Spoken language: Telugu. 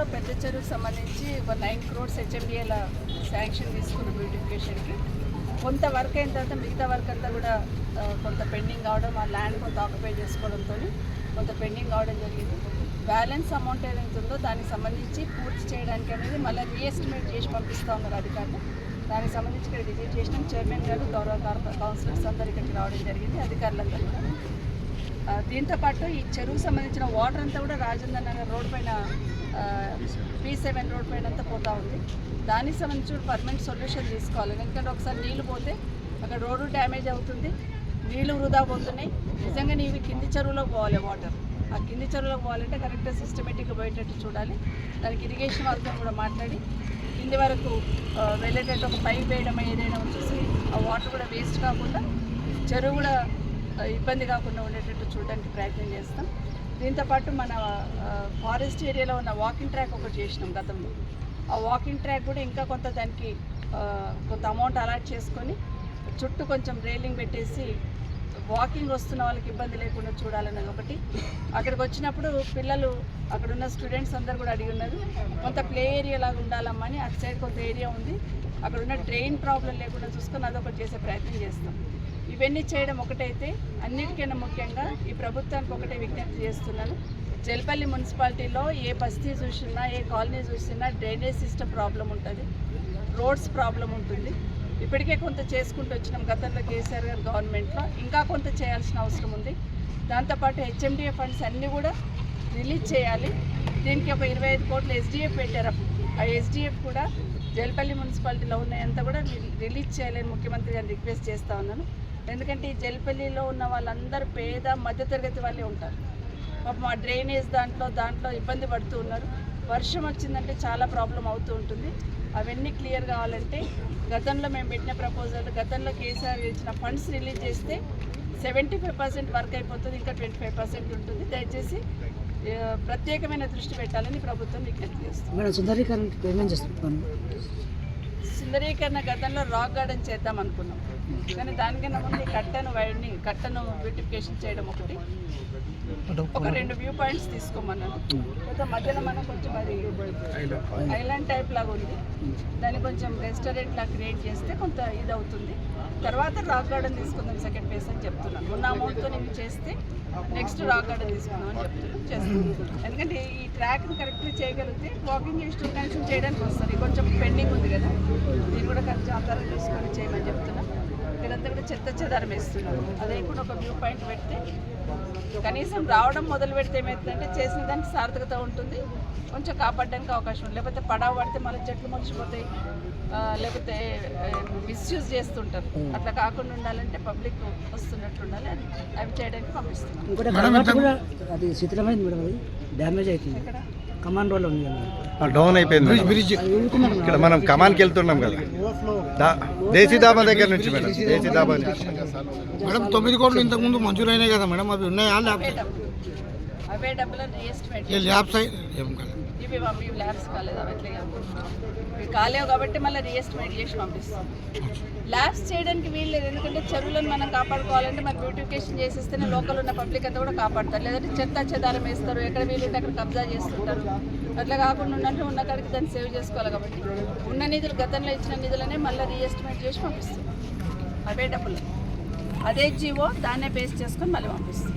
గతంలో పెద్ద చెరువుకు సంబంధించి ఒక నైన్ క్రోడ్స్ హెచ్ఎండిఏల శాంక్షన్ తీసుకున్న బ్యూటిఫికేషన్కి. కొంత వర్క్ అయిన తర్వాత మిగతా వర్క్ అంతా కూడా కొంత పెండింగ్ కావడం ఆ ల్యాండ్ కొంత ఆక్యుపై చేసుకోవడంతో కొంత పెండింగ్ కావడం జరిగింది. బ్యాలెన్స్ అమౌంట్ ఏదైతే ఉందో దానికి సంబంధించి పూర్తి చేయడానికి అనేది మళ్ళీ రీఎస్టిమేట్ చేసి పంపిస్తూ ఉన్నారు అధికారులు. దానికి సంబంధించి ఇక్కడ విజిట్ చేసినాం. చైర్మన్ గారు గౌరవ కౌన్సిలర్స్ అందరు ఇక్కడికి రావడం జరిగింది అధికారులందరూ. కూడా దీంతోపాటు దీంతో పాటు ఈ చెరువుకు సంబంధించిన వాటర్ అంతా కూడా రాజేంద్ర నగర్ రోడ్డు పైన పీ సెవెన్ రోడ్ పైన అంతా పోతా ఉంది. దానికి సంబంధించి కూడా పర్మనెంట్ సొల్యూషన్ తీసుకోవాలి. ఎందుకంటే ఒకసారి నీళ్ళు పోతే అక్కడ రోడ్డు డ్యామేజ్ అవుతుంది. నీళ్ళు వృధా పోతున్నాయి. నిజంగా నీవి కింది చెరువులోకి పోవాలి వాటర్ ఆ కింది చెరువులోకి పోవాలంటే కరెక్ట్గా సిస్టమేటిక్గా పోయేటట్టు చూడాలి. దానికి ఇరిగేషన్ వాళ్ళతో కూడా మాట్లాడి కింది వరకు వెళ్ళేటట్టు ఒక పైప్ వేయడం ఏదైనా వచ్చేసి ఆ వాటర్ కూడా వేస్ట్ కాకుండా చెరువు కూడా ఇబ్బంది కాకుండా ఉండేటట్టు చూడడానికి ప్రయత్నం చేస్తాం. దీంతోపాటు మన ఫారెస్ట్ ఏరియాలో ఉన్న వాకింగ్ ట్రాక్ ఒకటి చేసినాం గతంలో. ఆ వాకింగ్ ట్రాక్ కూడా ఇంకా కొంత దానికి కొంత అమౌంట్ అలాట్ చేసుకొని చుట్టూ కొంచెం రైలింగ్ పెట్టేసి వాకింగ్ వస్తున్న వాళ్ళకి ఇబ్బంది లేకుండా చూడాలన్నది ఒకటి. అక్కడికి వచ్చినప్పుడు పిల్లలు అక్కడ ఉన్న స్టూడెంట్స్ అందరు కూడా అడిగి ఉన్నారు కొంత ప్లే ఏరియా లాగా ఉండాలమ్మా అని. అటు సైడ్ కొంత ఏరియా ఉంది. అక్కడ ఉన్న డ్రైన్ ప్రాబ్లం లేకుండా చూసుకొని అదొకటి చేసే ప్రయత్నం చేస్తాం. ఇవన్నీ చేయడం ఒకటైతే అన్నిటికైనా ముఖ్యంగా ఈ ప్రభుత్వానికి ఒకటే విజ్ఞప్తి చేస్తున్నాను. జల్పల్లి మున్సిపాలిటీలో ఏ బస్తీ చూసినా ఏ కాలనీ చూసినా డ్రైనేజ్ సిస్టమ్ ప్రాబ్లం ఉంటుంది రోడ్స్ ప్రాబ్లం ఉంటుంది. ఇప్పటికే కొంత చేసుకుంటూ వచ్చినాం గతంలో కేసీఆర్ గారు గవర్నమెంట్లో. ఇంకా కొంత చేయాల్సిన అవసరం ఉంది. దాంతోపాటు హెచ్ఎండిఏ ఫండ్స్ అన్నీ కూడా రిలీజ్ చేయాలి. దీనికి ఒక ఇరవై ఐదు కోట్లు ఎస్డిఎఫ్ పెట్టారు. ఆ ఎస్డిఎఫ్ కూడా జల్పల్లి మున్సిపాలిటీలో ఉన్నాయంతా కూడా రి- రిలీజ్ చేయాలని ముఖ్యమంత్రి గారిని రిక్వెస్ట్ చేస్తా ఉన్నాను. ఎందుకంటే ఈ జల్పల్లిలో ఉన్న వాళ్ళందరూ పేద మధ్యతరగతి వాళ్ళే ఉంటారు. పాపం ఆ డ్రైనేజ్ దాంట్లో దాంట్లో ఇబ్బంది పడుతూ ఉన్నారు. వర్షం వచ్చిందంటే చాలా ప్రాబ్లం అవుతూ ఉంటుంది. అవన్నీ క్లియర్ కావాలంటే గతంలో మేము పెట్టిన ప్రపోజల్ గతంలో కేసీఆర్ ఇచ్చిన ఫండ్స్ రిలీజ్ చేస్తే సెవెంటీ ఫైవ్ పర్సెంట్ వర్క్ అయిపోతుంది ఇంకా ట్వంటీ ఫైవ్ పర్సెంట్ ఉంటుంది. దయచేసి ప్రత్యేకమైన దృష్టి పెట్టాలని ప్రభుత్వం విజ్ఞప్తి చేస్తుంది. సుందరీకరణ గతంలో రాక్ గార్డెన్ చేద్దాం అనుకున్నాం. కానీ దానికన్నా ముందు కట్టను వైడ్ని కట్టను బ్యూటిఫికేషన్ చేయడం ఒకటి. ఒక రెండు వ్యూ పాయింట్స్ తీసుకోమన్నాను. కొంచెం మధ్యలో మనం కొంచెం అది ఐలాండ్ టైప్ లాగా ఉంది. దాన్ని కొంచెం రెస్టారెంట్ లాగా క్రియేట్ చేస్తే కొంత ఇది అవుతుంది తర్వాత రాక్ గార్డెన్ తీసుకుందాం సెకండ్ ఫేస్ అని చెప్తున్నాను. ఉన్న అమౌంట్తో నేను చేస్తే నెక్స్ట్ రాక్ గార్డెన్ తీసుకుందాం అని చెప్తున్నాను చేస్తున్నాను. ఎందుకంటే ఈ ట్రాక్ని కరెక్ట్గా చేయగలిగితే వాకింగ్ చేసి కనెక్షన్ చేయడానికి వస్తుంది. కొంచెం పెండింగ్ ఉంది కదా. దీన్ని కూడా కొంచెం ఆధారం చూసుకొని చేయమని చెప్తున్నా ఇక్కడంతా కూడా చెత్త చెదారం వేస్తున్నాను అదే కూడా ఒక వ్యూ పాయింట్ పెడితే కనీసం రావడం మొదలు పెడితే ఏమవుతుందంటే చేసిన దానికి సార్థకత ఉంటుంది. కొంచెం కాపాడడానికి అవకాశం ఉంది. లేకపోతే పడవ పడితే మళ్ళీ చెట్లు మొలిచిపోతాయి. ఆ, లేకపోతే మిస్యూజ్ చేస్తుంటారు. అట్లా కాకుండా ఉండాలంటే పబ్లిక్ వస్తున్నట్టు ఉండాలి. అది అవి చేయడానికి పంపిస్తున్నాం. అది శిథిలమైంది మేడం అది. డ్యామేజ్ అవుతుంది. ఇక్కడ కమాండ్ రోడ్లో ఉంది డౌన్ అయిపోయింది బ్రిడ్జ్ ఇక్కడ మనం కమాన్కి వెళ్తున్నాం కదా. దేశీ దాబా దగ్గర నుంచి మేడం. దేశీ దాబా నుంచి. మేడం తొమ్మిది కోట్లు ఇంతకు ముందు మంజూరైనాయి కదా మేడం అవి ఉన్నాయా అవే ల్యాబ్స్ ల్యాబ్స్ ఏం కాదు. ఇవి ల్యాబ్స్ కాలేదు కాలేవు కాబట్టి మళ్ళీ రీఎస్టిమేట్ చేసి పంపిస్తాం. ల్యాబ్స్ చేయడానికి వీలు లేదు ఎందుకంటే చెరువులను మనం కాపాడుకోవాలంటే మరి బ్యూటిఫికేషన్ చేసేస్తేనే లోకల్ ఉన్న పబ్లిక్ అంతా కూడా కాపాడతారు. లేదంటే చెత్త చెదారం వేస్తారు ఎక్కడ వీలుంటే అక్కడ కబ్జా చేస్తుంటారు. అట్లా కాకుండా ఉన్నట్టు ఉన్న కాడికి దాన్ని సేవ్ చేసుకోవాలి కాబట్టి ఉన్న నిధులు గతంలో ఇచ్చిన నిధులనే మళ్ళీ రీఎస్టిమేట్ చేసి పంపిస్తాం అవే డబ్బులు అదే జీవో దాన్నే బేస్ చేసుకొని మళ్ళీ పంపిస్తాం